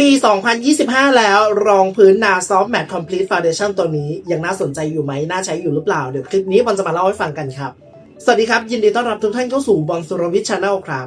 ปี 2025 แล้วรองพื้นนาซอฟแมทคอมพลีทฟาวเดชั่นตัวนี้ ยังน่าสนใจอยู่ไหม น่าใช้อยู่หรือเปล่า เดี๋ยวคลิปนี้บอลจะมาเล่าให้ฟังกันครับ สวัสดีครับ ยินดีต้อนรับทุกท่านเข้าสู่บอลสุรวิทย์ชาแนลครับ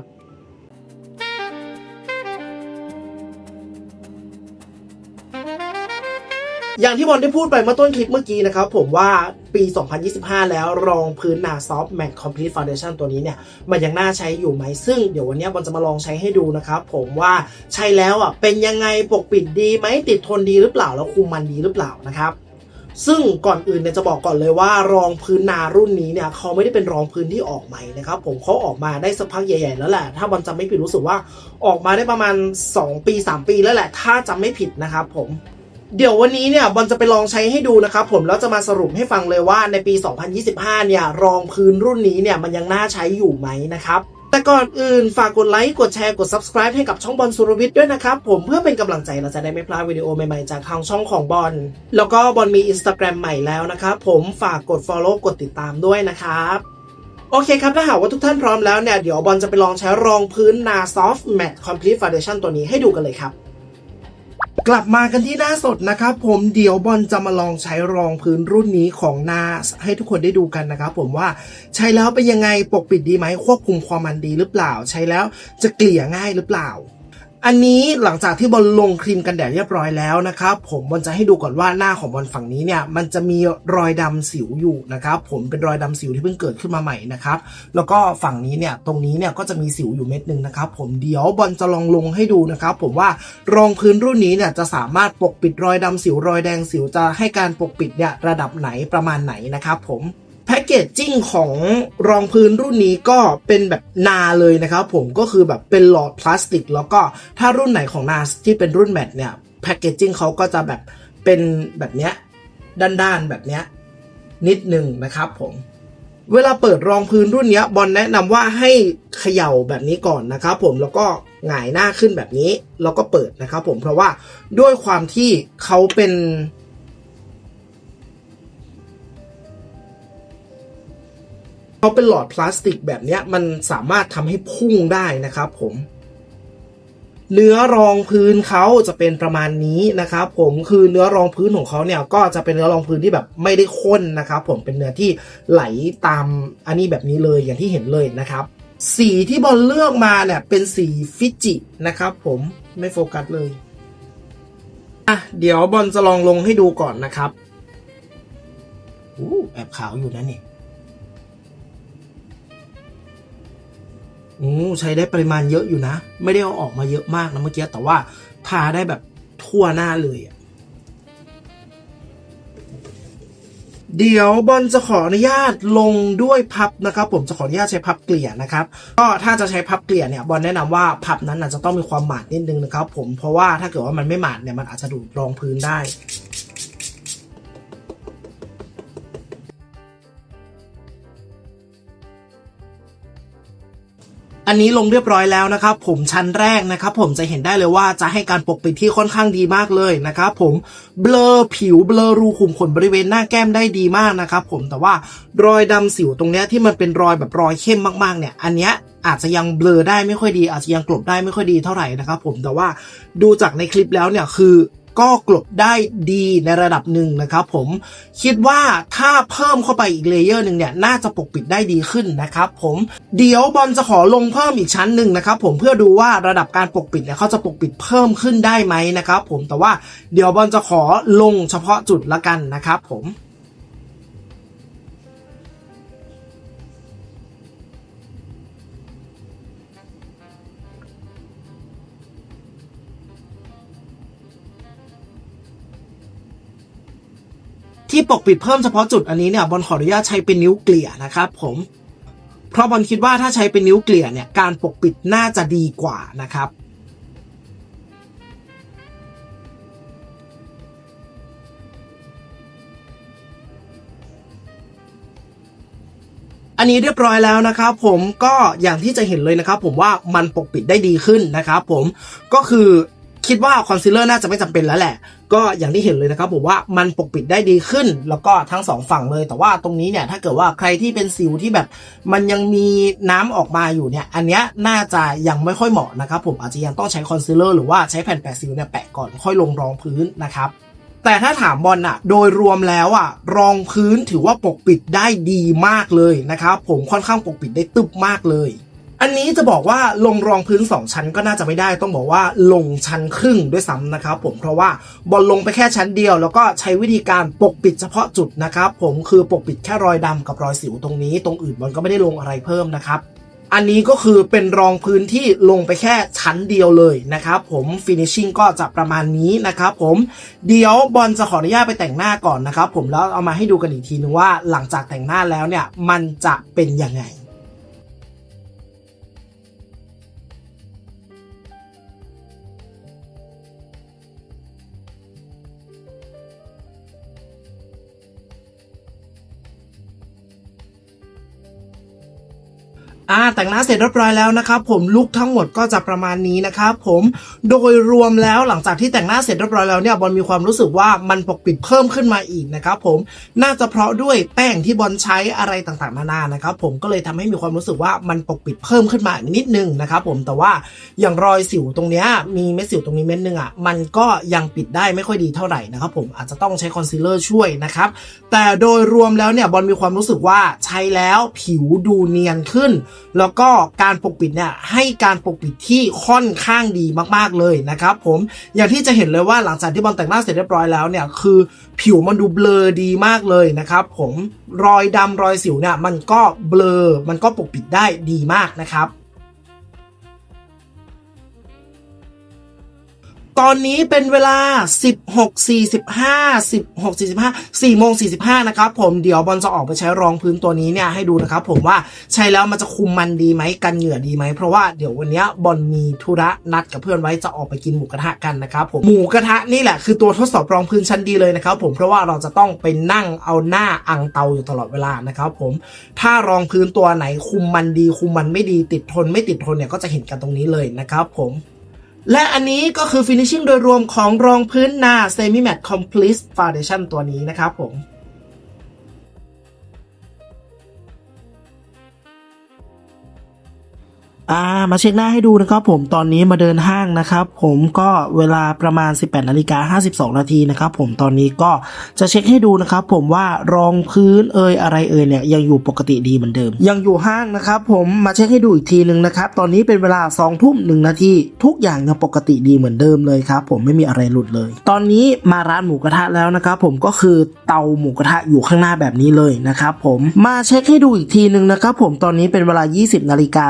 อย่างที่บอลได้พูดไปเมื่อต้นคลิปเมื่อกี้นะครับผมว่าปี 2025 แล้วรองพื้น NASA Matte Complete Foundation ตัวนี้เนี่ยมันยังน่าใช้อยู่ไหม ซึ่งเดี๋ยววันนี้บอลจะมาลองใช้ให้ดูนะครับผมว่าใช้แล้วอะเป็นยังไงปกปิดดีไหมติดทนดีหรือเปล่า แล้วคุมมันดีหรือเปล่านะครับซึ่งก่อนอื่นเนี่ยจะบอกก่อนเลยว่ารองพื้นนารุ่นนี้เนี่ยเขาไม่ได้เป็นรองพื้นที่ออกใหม่นะครับผมเขาออกมาได้สักพักใหญ่ ๆ แล้วแหละ ถ้าบอลจำไม่ผิดรู้สึกว่าออกมาได้ประมาณ 2 ปี 3 ปีแล้วแหละ ถ้าจำไม่ผิดนะครับผม เดี๋ยววันนี้เนี่ยบอลจะไปลองใช้ให้ดูนะครับผมแล้วจะมาสรุปให้ฟังเลยว่าในปี 2025 เนี่ยรองพื้นรุ่นนี้เนี่ยมันยังน่าใช้อยู่ไหมนะครับแต่ก่อนอื่นฝากกดไลค์ กดแชร์ กด subscribe ให้กับช่องบอลสุรวิทย์ด้วยนะครับ ผมเพื่อเป็นกำลังใจเราจะได้ไม่พลาดวิดีโอใหม่ๆ จากทางช่องของบอลแล้วก็บอลมี Instagram ใหม่แล้วนะครับผมฝากกด follow กดติดตามด้วยนะครับโอเคครับ ถ้าหากว่าทุกท่านพร้อมแล้วเนี่ย เดี๋ยวบอลจะไปลองใช้รองพื้นนาซอฟ Matte Complete Foundation ตัวนี้ให้ดูกันเลยครับ กลับมากันที่หน้าสดนะครับผมเดี๋ยวบอลจะมาลองใช้รองพื้นรุ่นนี้ของนาให้ทุกคนได้ดูกันนะครับผมว่าใช้แล้วเป็นยังไงปกปิดดีไหมควบคุมความมันดีหรือเปล่า ใช้แล้วจะเกลี่ยง่ายหรือเปล่า อันนี้หลังจากที่บอลลงครีมกันแดดเรียบร้อยแล้วนะครับผมบอลจะให้ดูก่อนว่าหน้าของบอลฝั่งนี้เนี่ยมันจะมีรอยดำสิวอยู่นะครับผมเป็นรอยดำสิวที่เพิ่งเกิดขึ้นมาใหม่นะครับแล้วก็ฝั่งนี้เนี่ยตรงนี้เนี่ยก็จะมีสิวอยู่เม็ดหนึ่งนะครับผมเดี๋ยวบอลจะลองลงให้ดูนะครับผมว่ารองพื้นรุ่นนี้เนี่ยจะสามารถปกปิดรอยดำสิวรอยแดงสิวจะให้การปกปิดเนี่ยระดับไหนประมาณไหนนะครับผม เกจจิ้งของรองพื้นรุ่นนี้ก็เป็นแบบนาเลยนะครับผมก็คือแบบเป็นหลอดพลาสติก แล้วก็ถ้ารุ่นไหนของนาที่เป็นรุ่นแมทเนี่ยแพคเกจจิ้งเขาก็จะแบบเป็นแบบเนี้ยด้านๆแบบเนี้ยนิดหนึ่งนะครับผมเวลาเปิดรองพื้นรุ่นเนี้ยบอลแนะนำว่าให้เขย่าแบบนี้ก่อนนะครับผมแล้วก็หงายหน้าขึ้นแบบนี้ แล้วก็เปิดนะครับผมเพราะว่าด้วยความที่เขาเป็น เขาเป็นหลอดพลาสติกแบบนี้มันสามารถทำให้พุ่งได้นะครับผม เนื้อรองพื้นเขาจะเป็นประมาณนี้นะครับผมคือเนื้อรองพื้นของเขาเนี่ยก็จะเป็นเนื้อรองพื้นที่แบบไม่ได้ข้นนะครับผมเป็นเนื้อที่ไหลตามอันนี้แบบนี้เลยอย่างที่เห็นเลยนะครับ สีที่บอลเลือกมาเนี่ยเป็นสีฟิจินะครับผมไม่โฟกัสเลยอะเดี๋ยวบอลจะลองลงให้ดูก่อนนะครับอู้แอบขาวอยู่นะเนี่ ยอืมใช้ได้ปริมาณเยอะอยู่นะ ไม่ได้เอาออกมาเยอะมากนะเมื่อกี้แต่ว่าทาได้แบบทั่วหน้าเลยอะเดี๋ยวบอลจะขออนุญาตลงด้วยพับนะครับ ผมจะขออนุญาตใช้พับเกลี่ยนะครับก็ถ้าจะใช้พับเกลี่ยเนี่ยบอลแนะนำว่าพับนั้นอาจจะต้องมีความหมาดนิดนึงนะครับ ผมเพราะว่าถ้าเกิดว่ามันไม่หมาดเนี่ยมันอาจจะดูดรองพื้นได้ อันนี้ลงเรียบร้อยแล้วนะครับผมชั้นแรกนะครับผมจะเห็นได้เลยว่าจะให้การปกปิดที่ค่อนข้างดีมากเลยนะครับผมเบลอผิวเบลอรูขุมขนบริเวณหน้าแก้มได้ดีมากนะครับผมแต่ว่ารอยดำสิวตรงเนี้ยที่มันเป็นรอยแบบรอยเข้มมากๆเนี่ย อันเนี้ยอาจจะยังเบลอได้ไม่ค่อยดี อาจจะยังกลบได้ไม่ค่อยดีเท่าไหร่นะครับผมแต่ว่าดูจากในคลิปแล้วเนี่ยคือ ก็กลบได้ดีในระดับหนึ่งนะครับผมคิดว่าถ้าเพิ่มเข้าไปอีกเลเยอร์หนึ่งเนี่ยน่าจะปกปิดได้ดีขึ้นนะครับผมเดี๋ยวบอลจะขอลงเพิ่มอีกชั้นหนึ่งนะครับผมเพื่อดูว่าระดับการปกปิดเนี่ยเขาจะปกปิดเพิ่มขึ้นได้ไหมนะครับผมแต่ว่าเดี๋ยวบอลจะขอลงเฉพาะจุดละกันนะครับผม ที่ปกปิดเพิ่มเฉพาะจุดอันนี้เนี่ยบอลขออนุญาตใช้เป็นนิ้วเกลี่ยนะครับผมเพราะบอลคิดว่าถ้าใช้เป็นนิ้วเกลี่ยเนี่ยการปกปิดน่าจะดีกว่านะครับอันนี้เรียบร้อยแล้วนะครับผมก็อย่างที่จะเห็นเลยนะครับผมว่ามันปกปิดได้ดีขึ้นนะครับผมก็คือคิดว่าคอนซีลเลอร์น่าจะไม่จำเป็นแล้วแหละ ก็อย่างที่เห็นเลยนะครับผมว่ามันปกปิดได้ดีขึ้น แล้วก็ทั้งสองฝั่งเลย แต่ว่าตรงนี้เนี่ยถ้าเกิดว่าใครที่เป็นสิวที่แบบมันยังมีน้ำออกมาอยู่เนี่ย อันเนี้ยน่าจะยังไม่ค่อยเหมาะนะครับผมอาจจะยังต้องใช้คอนซีลเลอร์หรือว่าใช้แผ่นแปะสิวเนี่ยแปะก่อนค่อยลงรองพื้นนะครับแต่ถ้าถามบอลอะโดยรวมแล้วอะรองพื้นถือว่าปกปิดได้ดีมากเลยนะครับผมค่อนข้างปกปิดได้ตึบมากเลย อันนี้จะบอกว่าลงรองพื้น 2 ชั้นก็น่าจะไม่ได้ต้องบอกว่าลงชั้นครึ่งด้วยซ้ำนะครับผมเพราะว่าบอลลงไปแค่ชั้นเดียว แล้วก็ใช้วิธีการปกปิดเฉพาะจุดนะครับผมคือปกปิดแค่รอยดำกับรอยสิวตรงนี้ ตรงอื่นบอลก็ไม่ได้ลงอะไรเพิ่มนะครับอันนี้ก็คือเป็นรองพื้นที่ลงไปแค่ชั้นเดียวเลยนะครับผมฟินิชชิ่งก็จะประมาณนี้นะครับผมเดี๋ยวบอลจะขออนุญาตไปแต่งหน้าก่อนนะครับผมแล้วเอามาให้ดูกันอีกทีนึงว่าหลังจากแต่งหน้าแล้วเนี่ยมันจะเป็นยังไง อ่าแต่งหน้าเสร็จเรียบร้อยแล้วนะครับผมลุคทั้งหมดก็จะประมาณนี้นะครับผมโดยรวมแล้วหลังจากที่แต่งหน้าเสร็จเรียบร้อยแล้วเนี่ยบอลมีความรู้สึกว่ามันปกปิดเพิ่มขึ้นมาอีกนะครับผมน่าจะเพราะด้วยแป้งที่บอลใช้อะไรต่างๆนานานะครับผมก็เลยทำให้มีความรู้สึกว่ามันปกปิดเพิ่มขึ้นมาอีกนิดนึงนะครับผมแต่ว่าอย่างรอยสิวตรงเนี้ยมีเม็ดสิวตรงนี้เม็ดนึงอะมันก็ยังปิดได้ไม่ค่อยดีเท่าไหร่นะครับผมอาจจะต้องใช้คอนซีลเลอร์ช่วยนะครับแต่โดยรวมแล้วเนี่ยบอลมีความรู้สึกว่าใช้แล้วผิวดูเนียนขึ้นแล้วก็การปกปิดเนี่ยให้การปกปิดที่ค่อนข้างดีมากๆเลยนะครับผมอย่างที่จะเห็นเลยว่าหลังจากที่บอลแต่งหน้าเสร็จเรียบร้อยแล้วเนี่ยคือผิวมันดูเบลอดีมากเลยนะครับผมรอยดำรอยสิวเนี่ยมันก็เบลอมันก็ปกปิดได้ดีมากนะครับ ตอนนี้เป็นเวลา 16.45 16.45 4โมง45 นะครับผมเดี๋ยวบอลจะออกไปใช้รองพื้นตัวนี้เนี่ยให้ดูนะครับผมว่าใช้แล้วมันจะคุมมันดีไหมกันเหงื่อดีไหม เพราะว่าเดี๋ยววันนี้บอลมีธุระนัดกับเพื่อนไว้จะออกไปกินหมูกระทะกันนะครับผมหมูกระทะนี่แหละคือตัวทดสอบรองพื้นชั้นดีเลยนะครับผมเพราะว่าเราจะต้องไปนั่งเอาหน้าอังเตาอยู่ตลอดเวลานะครับผมถ้ารองพื้นตัวไหนคุมมันดีคุมมันไม่ดีติดทนไม่ติดทนเนี่ยก็จะเห็นกันตรงนี้เลยนะครับผม และอันนี้ก็คือ finishing โดยรวมของรองพื้นหน้า semi matte complete foundation ตัวนี้นะครับผม อ่ามาเช็คหน้าให้ดูนะครับผมตอนนี้มาเดินห้างนะครับผมก็เวลาประมาณ 18นาฬิกา52 นาทีนะครับผมตอนนี้ก็จะเช็คให้ดูนะครับผมว่ารองพื้นเอ่ยอะไรเอ่ยเนี่ยยังอยู่ปกติดีเหมือนเดิม ยังอยู่ห้างนะครับผมมาเช็คให้ดูอีกทีหนึ่งนะครับตอนนี้เป็นเวลา2ทุ่มหนึ่งนาทีทุกอย่างยังปกติดีเหมือนเดิมเลยครับผมไม่มีอะไรหลุดเลย ตอนนี้มาร้านหมูกระทะแล้วนะครับผมก็คือเตาหมูกระทะอยู่ข้างหน้าแบบนี้เลยนะครับผมมาเช็คให้ดูอีกทีหนึ่งนะครับผมตอนนี้เป็นเวลา 20นาฬิกา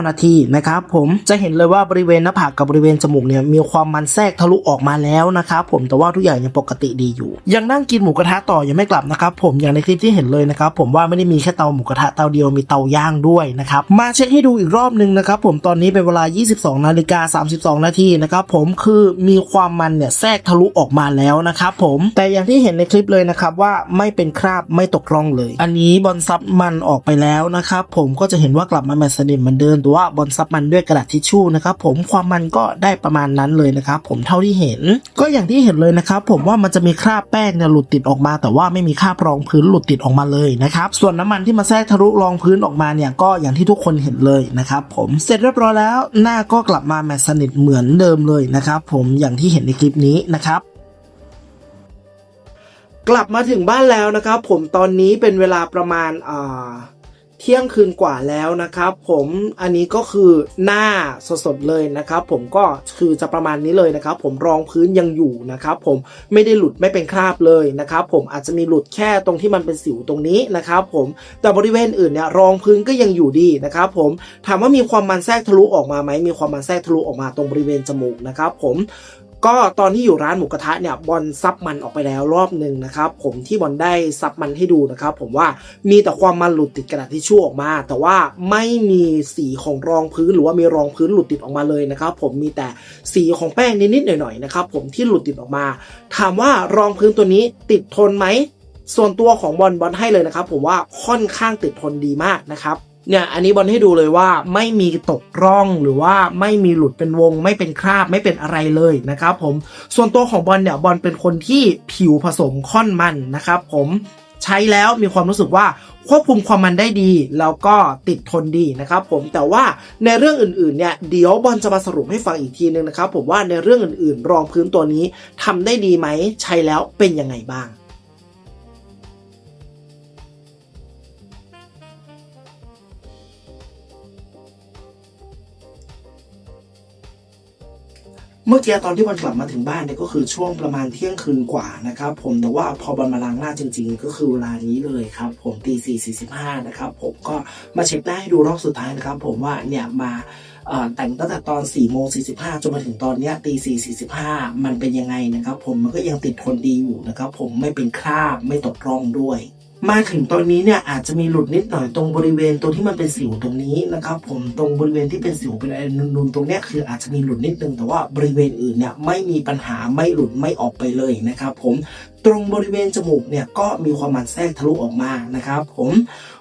49นาทีนะครับผมจะเห็นเลยว่าบริเวณหน้าผากกับบริเวณจมูกเนี่ยมีความมันแทรกทะลุออกมาแล้วนะครับผมแต่ว่าทุกอย่างยังปกติดีอยู่ ยังนั่งกินหมูกระทะต่อยังไม่กลับนะครับผมอย่างในคลิปที่เห็นเลยนะครับผมว่าไม่ได้มีแค่เตาหมูกระทะเตาเดียวมีเตาย่างด้วยนะครับมาเช็คให้ดูอีกรอบหนึ่งนะครับผมตอนนี้เป็นเวลา 22 นาฬิกา 32 นาทีนะครับผมคือมีความมันเนี่ยแทรกทะลุออกมาแล้วนะครับผมแต่อย่างที่เห็นในคลิปเลยนะครับว่าไม่เป็นคราบไม่ตกร่องเลย อันนี้บอลซับมันออกไปแล้วนะครับผมก็จะเห็นว่ากลับมาแมสนิทเหมือนเดิมแต่ว่าบอลซับมันด้วยกระดาษทิชชู่นะครับผมความมันก็ได้ประมาณนั้นเลยนะครับผมเท่าที่เห็น ก็อย่างที่เห็นเลยนะครับผมว่ามันจะมีคราบแป้งเนี่ยหลุดติดออกมา แต่ว่าไม่มีคราบรองพื้นหลุดติดออกมาเลยนะครับส่วนน้ำมันที่มาแทรกทะลุรองพื้นออกมาเนี่ยก็อย่างที่ทุกคนเห็นเลยนะครับผมเสร็จเรียบร้อยแล้วหน้าก็กลับมาแมสนิทเหมือนเดิมเลยนะครับผมอย่างที่เห็นในคลิปนี้นะครับกลับมาถึงบ้านแล้วนะครับผมตอนนี้เป็นเวลาประมาณอ่า เที่ยงคืนกว่าแล้วนะครับ ผมอันนี้ก็คือหน้าสดๆเลยนะครับ ผมก็คือจะประมาณนี้เลยนะครับ ผมรองพื้นยังอยู่นะครับผมไม่ได้หลุดไม่เป็นคราบเลยนะครับผมอาจจะมีหลุดแค่ตรงที่มันเป็นสิวตรงนี้นะครับ ผมแต่บริเวณอื่นเนี่ยรองพื้นก็ยังอยู่ดีนะครับ ผมถามว่ามีความมันแทรกทะลุออกมาไหมมีความมันแทรกทะลุออกมาตรงบริเวณจมูกนะครับ ผม ก็ตอนที่อยู่ร้านหมูกระทะเนี่ยบอลซับมันออกไปแล้วรอบหนึ่งนะครับผมที่บอลได้ซับมันให้ดูนะครับผมว่ามีแต่ความมันหลุดติดกระดาษทิชชู่ออกมา แต่ว่าไม่มีสีของรองพื้นหรือว่ามีรองพื้นหลุดติดออกมาเลยนะครับผมมีแต่สีของแป้งนิดๆหน่อยๆนะครับผมที่หลุดติดออกมา ถามว่ารองพื้นตัวนี้ติดทนไหมส่วนตัวของบอลบอลให้เลยนะครับผมว่าค่อนข้างติดทนดีมากนะครับ เนี่ยอันนี้บอลให้ดูเลยว่าไม่มีตกร่องหรือว่าไม่มีหลุดเป็นวง ไม่เป็นคราบไม่เป็นอะไรเลยนะครับผมส่วนตัวของบอลเนี่ยบอลเป็นคนที่ผิวผสมค่อนมันนะครับผมใช้แล้วมีความรู้สึกว่าควบคุมความมันได้ดี แล้วก็ติดทนดีนะครับผมแต่ว่าในเรื่องอื่นๆเนี่ยเดี๋ยวบอลจะมาสรุปให้ฟังอีกทีนึงนะครับผมว่าในเรื่องอื่นๆ รองพื้นตัวนี้ทำได้ดีไหมใช้แล้วเป็นยังไงบ้าง เมื่อกี้ตอนที่บอลกลับมาถึงบ้านเนี่ยก็คือช่วงประมาณเที่ยงคืนกว่านะครับผมแต่ว่าพอบอลมาล้างหน้าจริง ๆ ก็คือเวลานี้เลยครับผมตีสี่สี่สิบห้านะครับผมก็มาเช็คหน้ให้ดูรอบสุดท้ายนะครับผมว่าเนี่ยมาแต่งตั้งแต่ตอน4ี่โมงสีจนมาถึงตอนเนี้ยตีสี่สี่สิบห้ามันเป็นยังไงนะครับผมมันก็ยังติดทนดีอยู่นะครับผมไม่เป็นคราบไม่ตกร่องด้วย มาถึงตอนนี้เนี่ยอาจจะมีหลุดนิดหน่อยตรงบริเวณตรงที่มันเป็นสิวตรงนี้นะครับ ผมตรงบริเวณที่เป็นสิวเป็นอะไรนูนๆตรงเนี้ยคืออาจจะมีหลุดนิดนึงแต่ว่าบริเวณอื่นเนี่ยไม่มีปัญหาไม่หลุดไม่ออกไปเลยนะครับ ผมตรงบริเวณจมูกเนี่ยก็มีความมันแทรกทะลุออกมานะครับ ผม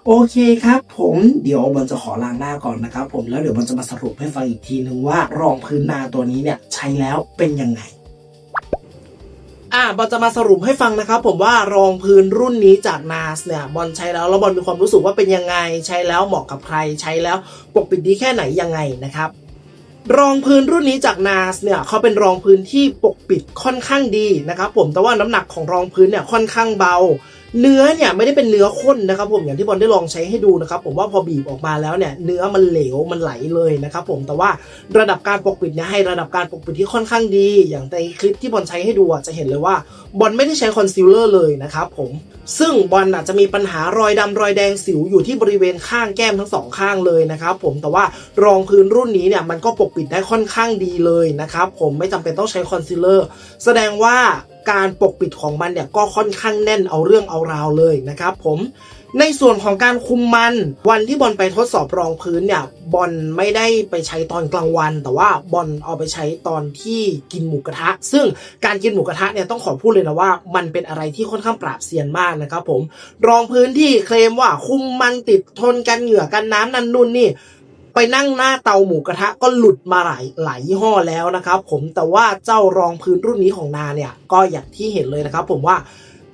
โอเคครับ ผมเดี๋ยวบอลจะขอล้างหน้าก่อนนะครับ ผมแล้วเดี๋ยวบอลจะมาสรุปให้ฟังอีกทีนึงว่ารองพื้นนาตัวนี้เนี่ยใช้แล้วเป็นยังไง อะบอลจะมาสรุปให้ฟังนะครับ ผมว่ารองพื้นรุ่นนี้จากนาสเนี่ยบอลใช้แล้วแล้วบอลมีความรู้สึกว่าเป็นยังไง ใช้แล้วเหมาะกับใครใช้แล้วปกปิดดีแค่ไหนยังไงนะครับรองพื้นรุ่นนี้จากนาสเนี่ยเขาเป็นรองพื้นที่ปกปิดค่อนข้างดีนะครับผมแต่ว่าน้ำหนักของรองพื้นเนี่ยค่อนข้างเบา เนื้อเนี่ยไม่ได้เป็นเนื้อข้นนะครับผมอย่างที่บอลได้ลองใช้ให้ดูนะครับผมว่าพอบีบออกมาแล้วเนี่ยเนื้อมันเหลวมันไหลเลยนะครับผมแต่ว่าระดับการปกปิดเนี่ยให้ระดับการปกปิดที่ค่อนข้างดี อย่างในคลิปที่บอลใช้ให้ดูจะเห็นเลยว่าบอลไม่ได้ใช้คอนซีลเลอร์เลยนะครับผมซึ่งบอลอาจจะมีปัญหารอยดำรอยแดงสิวอยู่ที่บริเวณข้างแก้มทั้งสองข้างเลยนะครับผมแต่ว่ารองพื้นรุ่นนี้เนี่ยมันก็ปกปิดได้ค่อนข้างดีเลยนะครับผมไม่จำเป็นต้องใช้คอนซีลเลอร์แสดงว่า การปกปิดของมันเนี่ยก็ค่อนข้างแน่นเอาเรื่องเอาราวเลยนะครับผมในส่วนของการคุมมันวันที่บอลไปทดสอบรองพื้นเนี่ยบอลไม่ได้ไปใช้ตอนกลางวัน แต่ว่าบอลเอาไปใช้ตอนที่กินหมูกระทะ ซึ่งการกินหมูกระทะเนี่ยต้องขอพูดเลยนะว่า มันเป็นอะไรที่ค่อนข้างปราบเซียนมากนะครับผมรองพื้นที่เคลมว่าคุมมันติดทนกันเหงื่อกันน้ำนันนุ่นนี่ ไปนั่งหน้าเตาหมูกระทะก็หลุดมาหลายหลายยี่ห้อแล้วนะครับ ผมแต่ว่าเจ้ารองพื้นรุ่นนี้ของนาเนี่ยก็อย่างที่เห็นเลยนะครับ ผมว่า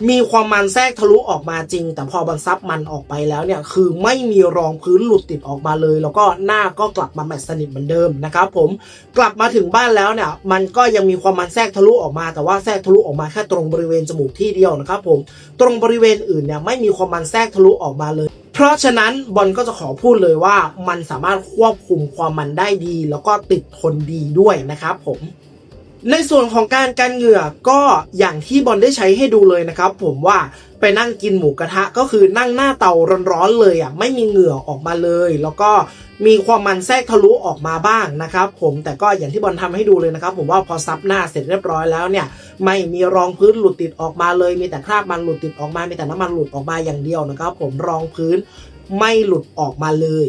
มีความมันแทรกทะลุออกมาจริง แต่พอบรรซับมันออกไปแล้วเนี่ย คือไม่มีรองพื้นหลุดติดออกมาเลย แล้วก็หน้าก็กลับมาแมทสนิทเหมือนเดิมนะครับผมกลับมาถึงบ้านแล้วเนี่ย มันก็ยังมีความมันแทรกทะลุออกมา แต่ว่าแทรกทะลุออกมาแค่ตรงบริเวณจมูกที่เดียวนะครับผมตรงบริเวณอื่นเนี่ยไม่มีความมันแทรกทะลุออกมาเลย เพราะฉะนั้นบอลก็จะขอพูดเลยว่ามันสามารถควบคุมความมันได้ดี แล้วก็ติดทนดีด้วยนะครับผม ในส่วนของการกันเหงื่อก็อย่างที่บอลได้ใช้ให้ดูเลยนะครับ ผมว่าไปนั่งกินหมูกระทะก็คือนั่งหน้าเตาร้อนๆเลยอะไม่มีเหงื่อออกมาเลย แล้วก็มีความมันแทรกทะลุออกมาบ้างนะครับ ผมแต่ก็อย่างที่บอลทำให้ดูเลยนะครับ ผมว่าพอซับหน้าเสร็จเรียบร้อยแล้วเนี่ย ไม่มีรองพื้นหลุดติดออกมาเลย มีแต่คราบมันหลุดติดออกมา มีแต่น้ำมันหลุดออกมาอย่างเดียวนะครับ ผมรองพื้นไม่หลุดออกมาเลย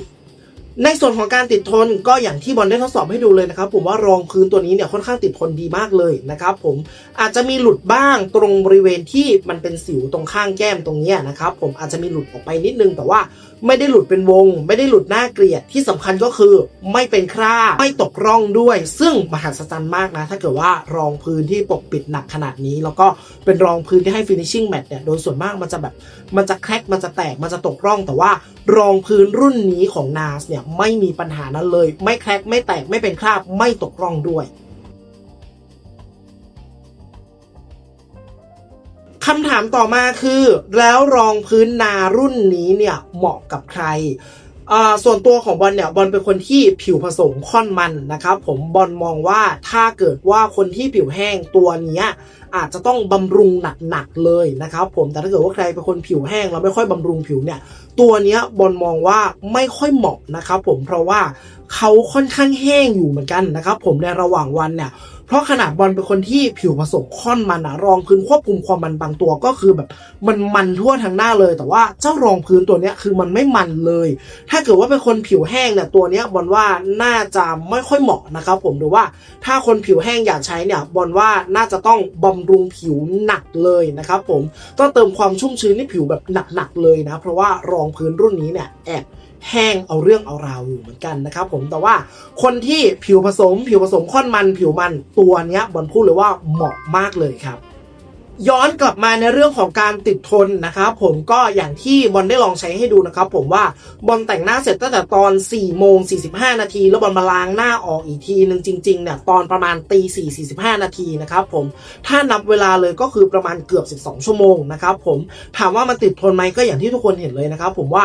ในส่วนของการติดทนก็อย่างที่บอลได้ทดสอบให้ดูเลยนะครับ ผมว่ารองพื้นตัวนี้เนี่ยค่อนข้างติดทนดีมากเลยนะครับ ผมอาจจะมีหลุดบ้างตรงบริเวณที่มันเป็นสิวตรงข้างแก้มตรงนี้นะครับ ผมอาจจะมีหลุดออกไปนิดนึง แต่ว่าไม่ได้หลุดเป็นวง ไม่ได้หลุดหน้าเกลียดที่สำคัญก็คือ ไม่เป็นคราบไม่ตกร่องด้วย ซึ่งมหัศจรรย์มากนะถ้าเกิดว่ารองพื้นที่ปกปิดหนักขนาดนี้ แล้วก็เป็นรองพื้นที่ให้ finishing matte เนี่ยโดยส่วนมากมันจะแบบมันจะแครกมันจะแตกมันจะตกร่องแต่ว่า รองพื้นรุ่นนี้ของ NAS เนี่ยไม่มีปัญหานั้นเลย ไม่แครกไม่แตกไม่เป็นคราบไม่ตกร่องด้วยคำถามต่อมาคือ แล้วรองพื้นนารุ่นนี้เนี่ยเหมาะกับใคร ส่วนตัวของบอลเนี่ยบอลเป็นคนที่ผิวผสมค่อนมันนะครับผมบอลมองว่าถ้าเกิดว่าคนที่ผิวแห้งตัวนี้อาจจะต้องบำรุงหนักๆเลยนะครับผมแต่ถ้าเกิดว่าใครเป็นคนผิวแห้งแล้วไม่ค่อยบำรุงผิวเนี่ย ตัวนี้บอลมองว่าไม่ค่อยเหมาะนะครับผมเพราะว่าเขาค่อนข้างแห้งอยู่เหมือนกันนะครับผมในระหว่างวันเนี่ย เพราะขนาดบอลเป็นคนที่ผิวผสมค่อนมันอะรองพื้นควบคุมความมันบางตัวก็คือแบบมันมันทั่วทั้งหน้าเลย แต่ว่าเจ้ารองพื้นตัวเนี้ยคือมันไม่มันเลย ถ้าเกิดว่าเป็นคนผิวแห้งเนี่ยตัวเนี้ยบอลว่าน่าจะไม่ค่อยเหมาะนะครับผมหรือว่าถ้าคนผิวแห้งอยากใช้เนี่ยบอลว่าน่าจะต้องบำรุงผิวหนักเลยนะครับผมต้องเติมความชุ่มชื้นให้ผิวแบบหนักๆเลยนะ เพราะว่ารองพื้นรุ่นนี้เนี่ยแอบ แห้งเอาเรื่องเอาราวอยู่เหมือนกันนะครับผมแต่ว่าคนที่ผิวผสมผิวผสมค่อนมันผิวมันตัวเนี้ยบอลพูดเลยว่าเหมาะมากเลยครับ ย้อนกลับมาในเรื่องของการติดทนนะครับผมก็อย่างที่บอลได้ลองใช้ให้ดูนะครับผมว่าบอลแต่งหน้าเสร็จตั้งแต่ตอน4โมง45 นาที แล้วบอลมาล้างหน้าออกอีกทีหนึ่งจริงๆเนี่ยตอนประมาณตี4 45 นาทีนะครับผมถ้านับเวลาเลยก็คือประมาณเกือบ 12 ชั่วโมงนะครับผมถามว่ามันติดทนไหมก็อย่างที่ทุกคนเห็นเลยนะครับผมว่า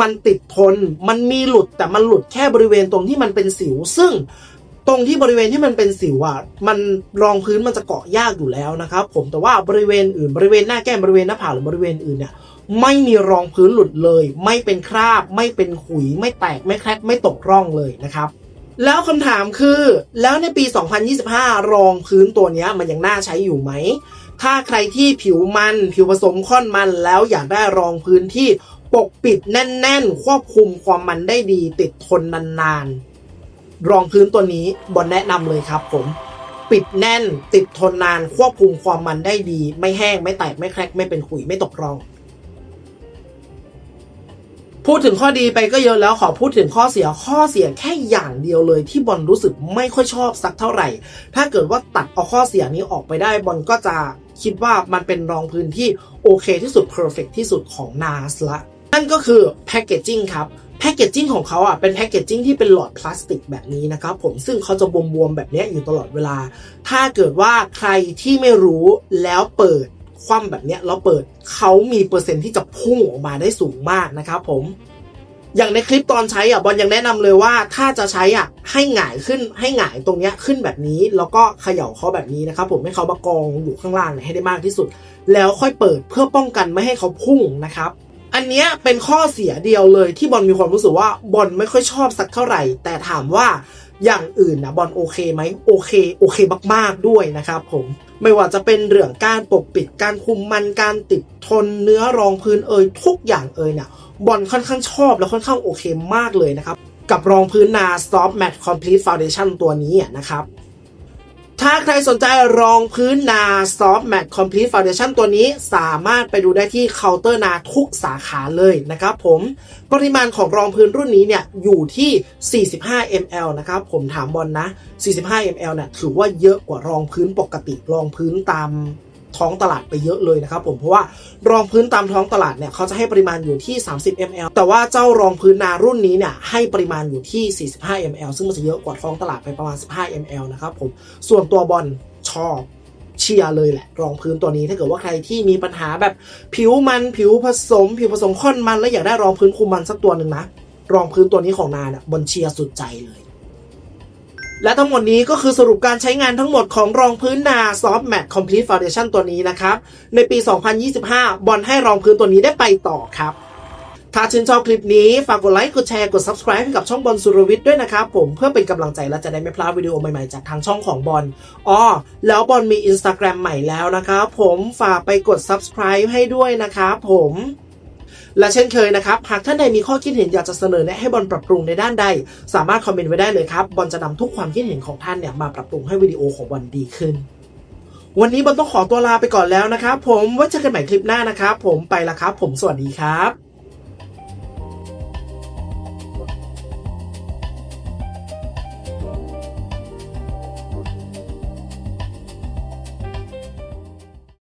มันติดทนมันมีหลุดแต่มันหลุดแค่บริเวณตรงที่มันเป็นสิวซึ่ง ตรงที่บริเวณที่มันเป็นสิวอะมันรองพื้นมันจะเกาะยากอยู่แล้วนะครับผมแต่ว่าบริเวณอื่นบริเวณหน้าแก้มบริเวณหน้าผากหรือบริเวณอื่นเนี่ยไม่มีรองพื้นหลุดเลย ไม่เป็นคราบ ไม่เป็นขุย ไม่แตกไม่แครกไม่ตกร่องเลยนะครับ แล้วคำถามคือ แล้วในปี 2025 รองพื้นตัวนี้มันยังน่าใช้อยู่ไหม ถ้าใครที่ผิวมัน ผิวผสมค่อนมันแล้วอยากได้รองพื้นที่ปกปิดแน่น ๆ ควบคุมความมันได้ดีติดทนนานๆ รองพื้นตัวนี้บอลแนะนำเลยครับผมปิดแน่นติดทนนานควบคุมความมันได้ดี ไม่แห้งไม่แตกไม่แครกไม่เป็นขุยไม่ตกรอง พูดถึงข้อดีไปก็เยอะแล้วขอพูดถึงข้อเสียข้อเสียแค่อย่างเดียวเลยที่บอลรู้สึกไม่ค่อยชอบสักเท่าไหร่ ถ้าเกิดว่าตัดเอาข้อเสียนี้ออกไปได้บอลก็จะคิดว่ามันเป็นรองพื้นที่โอเคที่สุด perfect ที่สุดของ NARS ละนั่นก็คือแพ c เกจจิ้งครับ แพ c เกจจิ้งของเขาอะเป็นแพ c เกจจิ้งที่เป็นหลอดพลาสติกแบบนี้นะครับผมซึ่งเขาจะบวมๆแบบนี้อยู่ตลอดเวลา ถ้าเกิดว่าใครที่ไม่รู้แล้วเปิดคว่ำแบบนี้แล้วเปิดเขามีเปอร์เซ็นต์ที่จะพุ่งออกมาได้สูงมากนะครับผมอย่างในคลิปตอนใช้อะบอลยังแนะนำเลยว่าถ้าจะใช้อะให้หงายขึ้นให้หงายตรงเนี้ยขึ้นแบบนี้ แล้วก็เขย่าเขาแบบนี้นะครับผมให้เขามากองอยู่ข้างล่างให้ได้มากที่สุด แล้วค่อยเปิดเพื่อป้องกันไม่ให้เขาพุ่งนะครับ อันเนี้ยเป็นข้อเสียเดียวเลยที่บอลมีความรู้สึกว่าบอลไม่ค่อยชอบสักเท่าไหร่ แต่ถามว่าอย่างอื่นนะบอลโอเคไหมโอเคโอเคมาก ๆ ด้วยนะครับผมไม่ว่าจะเป็นเรื่องการปกปิดการคุมมันการติดทนเนื้อรองพื้นเอ่ยทุกอย่างเอ่ยเนี่ยบอลค่อนข้างชอบและค่อนข้างโอเคมากเลยนะครับ กับรองพื้นนา Soft Matte Complete Foundation ตัวนี้อะนะครับ ถ้าใครสนใจรองพื้นนา Soft Matte Complete Foundation ตัวนี้สามารถไปดูได้ที่เคาน์เตอร์นาทุกสาขาเลยนะครับผม ปริมาณของรองพื้นรุ่นนี้เนี่ยอยู่ที่ 45 ml นะครับผมถามบอลนะ45 ml เนี่ยถือว่าเยอะกว่ารองพื้นปกติรองพื้นตาม ท้องตลาดไปเยอะเลยนะครับผมเพราะว่ารองพื้นตามท้องตลาดเนี่ยเขาจะให้ปริมาณอยู่ที่ 30 ml แต่ว่าเจ้ารองพื้นนารุ่นนี้เนี่ยให้ปริมาณอยู่ที่ 45 ml ซึ่งมันจะเยอะกว่าท้องตลาดไปประมาณ 15 ml นะครับผมส่วนตัวบอลชอบเชียร์เลยแหละรองพื้นตัวนี้ถ้าเกิดว่าใครที่มีปัญหาแบบผิวมันผิวผสม ผิวผสมค่อนมันแล้วอยากได้รองพื้นคุมมันสักตัวหนึ่งนะรองพื้นตัวนี้ของนาเนี่ยบนเชียร์สุดใจเลย และทั้งหมดนี้ก็คือสรุปการใช้งานทั้งหมดของรองพื้นนา Soft Matte Complete Foundation ตัวนี้นะครับ ในปี 2025 บอลให้รองพื้นตัวนี้ได้ไปต่อครับ ถ้าชื่นชอบคลิปนี้ ฝากกดไลค์ กดแชร์ กด subscribe ให้กับช่องบอลสุรวิทย์ด้วยนะครับผมเพื่อเป็นกำลังใจและจะได้ไม่พลาดวิดีโอใหม่ ๆ จากทางช่องของบอลอ๋อแล้วบอลมี Instagram ใหม่แล้วนะครับผมฝากไปกด subscribe ให้ด้วยนะครับผม และเช่นเคยนะครับ หากท่านใดมีข้อคิดเห็นอยากจะเสนอแนะให้บอลปรับปรุงในด้านใด สามารถคอมเมนต์ไว้ได้เลยครับบอลจะนำทุกความคิดเห็นของท่านเนี่ยมาปรับปรุงให้วิดีโอของบอลดีขึ้น วันนี้บอลต้องขอตัวลาไปก่อนแล้วนะครับผมไว้เจอกันใหม่คลิปหน้านะครับผมไปละครับ ผมสวัสดีครับ